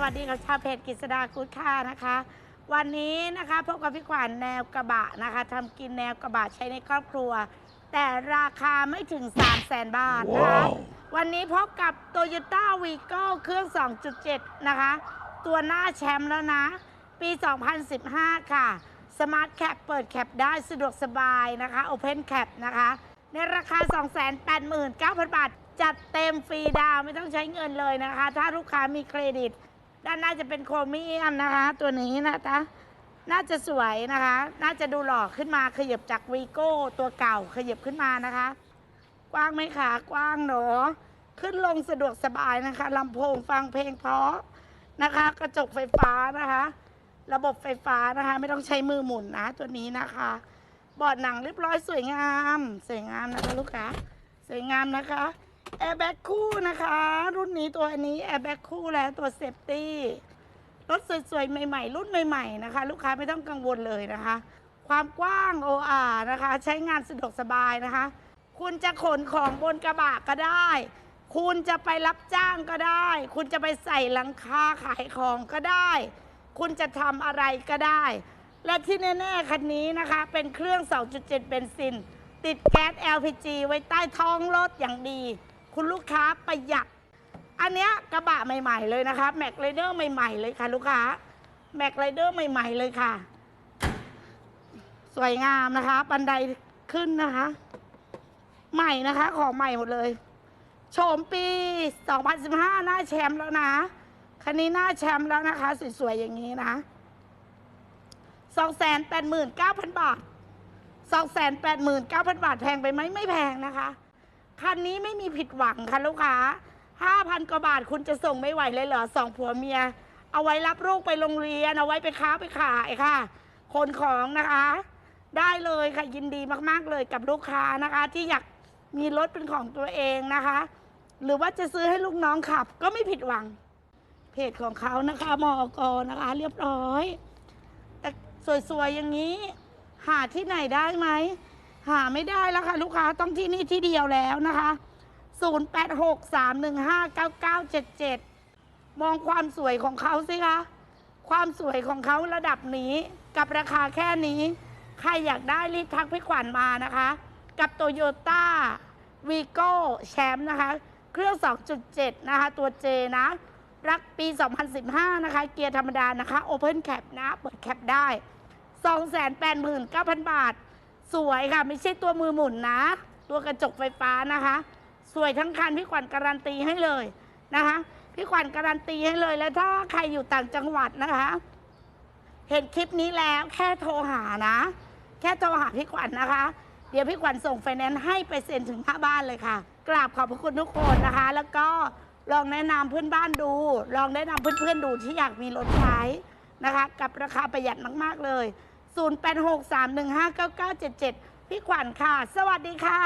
วัสดีกับชาวเพจกฤษดากุดค่านะคะ วันนี้นะคะพบกับพี่ขวัญแนวกระบะนะคะทำกินแนวกระบะใช้ในครอบครัว แต่ราคาไม่ถึง 3 0 0แสนบาทนะคะว้าววันนี้พบกับ Toyota v i g o เครื่อง 2.7 นะคะ ตัวหน้าแชมป์แล้วนะ ปี 2015 ค่ะ Smart Cap เปิดแคปได้สะดวกสบายนะคะ Open Cap นะคะ ในราคา 289,000 บาท จัดเต็มฟรีดาวน์ไม่ต้องใช้เงินเลยนะคะ ถ้าลูกค้ามีเครดิต ด้านหน้าจะเป็นโครเมียมนะคะ ตัวนี้นะคะน่าจะสวยนะคะ น่าจะดูหล่อขึ้นมาขยับจากวีโก้ตัวเก่าขยับขึ้นมานะคะ กว้างไหมคะกว้างเนอะขึ้นลงสะดวกสบายนะคะลำโพงฟังเพลงเพราะนะคะ กระจกไฟฟ้านะคะ ระบบไฟฟ้านะคะ ไม่ต้องใช้มือหมุนนะตัวนี้นะคะเบอดหนังเรียบร้อยสวยงาม สวยงามนะคะลูกค้าสวยงามนะคะ แอร์แบ็กคู่นะคะ รุ่นนี้ตัวนี้แอร์แบ็กคู่แล้วตัวเซฟตี้รถสวยๆ ใหม่ๆ รุ่นใหม่ๆนะคะ ลูกค้าไม่ต้องกังวลเลยนะคะ ความกว้าง OR นะคะ ใช้งานสะดวกสบายนะคะ คุณจะขนของบนกระบะก็ได้ คุณจะไปรับจ้างก็ได้ คุณจะไปใส่หลังคาขายของก็ได้ คุณจะทำอะไรก็ได้ และที่แน่ๆคันนี้นะคะ เป็นเครื่อง 2.7 เบนซิน ติดแก๊ส LPG ไว้ใต้ท้องรถอย่างดี คุณลูกค้าประหยัด อันเนี้ยกระบะใหม่ ๆ เลยนะคะแม็กไรเดอร์ใหม่ ๆ เลยค่ะ ลูกค้าแม็กไรเดอร์ใหม่ ๆ เลยค่ะ สวยงามนะคะ บันไดขึ้นนะคะ ใหม่นะคะ ของใหม่หมดเลยโฉมปี 2015 หน้าแชมป์แล้วนะคันนี้หน้าแชมป์แล้วนะคะ สวย ๆ อย่างนี้นะ 289,000 บาท 289,000 บาท แพงไปไหมไม่แพงนะคะ คันนี้ไม่มีผิดหวังค่ะลูกค้า5,000กว่าบาทคุณจะส่งไม่ไหวเลยเหรอสองผัวเมีย เอาไว้รับลูกไปโรงเรียน เอาไว้ไปค้าไปขายค่ะ คนของนะคะ ได้เลยค่ะยินดีมากๆเลยกับลูกค้านะคะ ที่อยากมีรถเป็นของตัวเองนะคะ หรือว่าจะซื้อให้ลูกน้องขับก็ไม่ผิดหวัง เพจของเขานะคะมอกนะคะ เรียบร้อย แต่สวยๆอย่างนี้ หาที่ไหนได้ไหม หาไม่ได้แล้วค่ะ ลูกค้าต้องที่นี่ที่เดียวแล้วนะคะ 0863159977 มองความสวยของเขาสิคะ ความสวยของเขาระดับนี้กับราคาแค่นี้ ใครอยากได้รีบทักพี่ขวัญมานะคะ กับ Toyota v i g o แชมป์นะคะ เครื่อง 2.7 นะคะ ตัว J นะ รักปี 2015 นะคะ เกียร์ธรรมดานะคะ Open Cap นะ เปิดแคปได้ 289,000 บาท สวยค่ะ ไม่ใช่ตัวมือหมุนนะ ตัวกระจกไฟฟ้านะคะ สวยทั้งคันพี่ขวัญการันตีให้เลยนะคะ พี่ขวัญการันตีให้เลย แล้วถ้าใครอยู่ต่างจังหวัดนะคะ เห็นคลิปนี้แล้วแค่โทรหานะ แค่โทรหาพี่ขวัญนะคะ เดี๋ยวพี่ขวัญส่งไฟแนนซ์ให้ไปเซ็นถึงหน้าบ้านเลยค่ะ กราบขอบพระคุณทุกคนนะคะ แล้วก็ลองแนะนำเพื่อนบ้านดู ลองแนะนำเพื่อนๆดูที่อยากมีรถใช้นะคะ กับราคาประหยัดมาก ๆเลย 0863159977 พี่ขวัญค่ะ สวัสดีค่ะ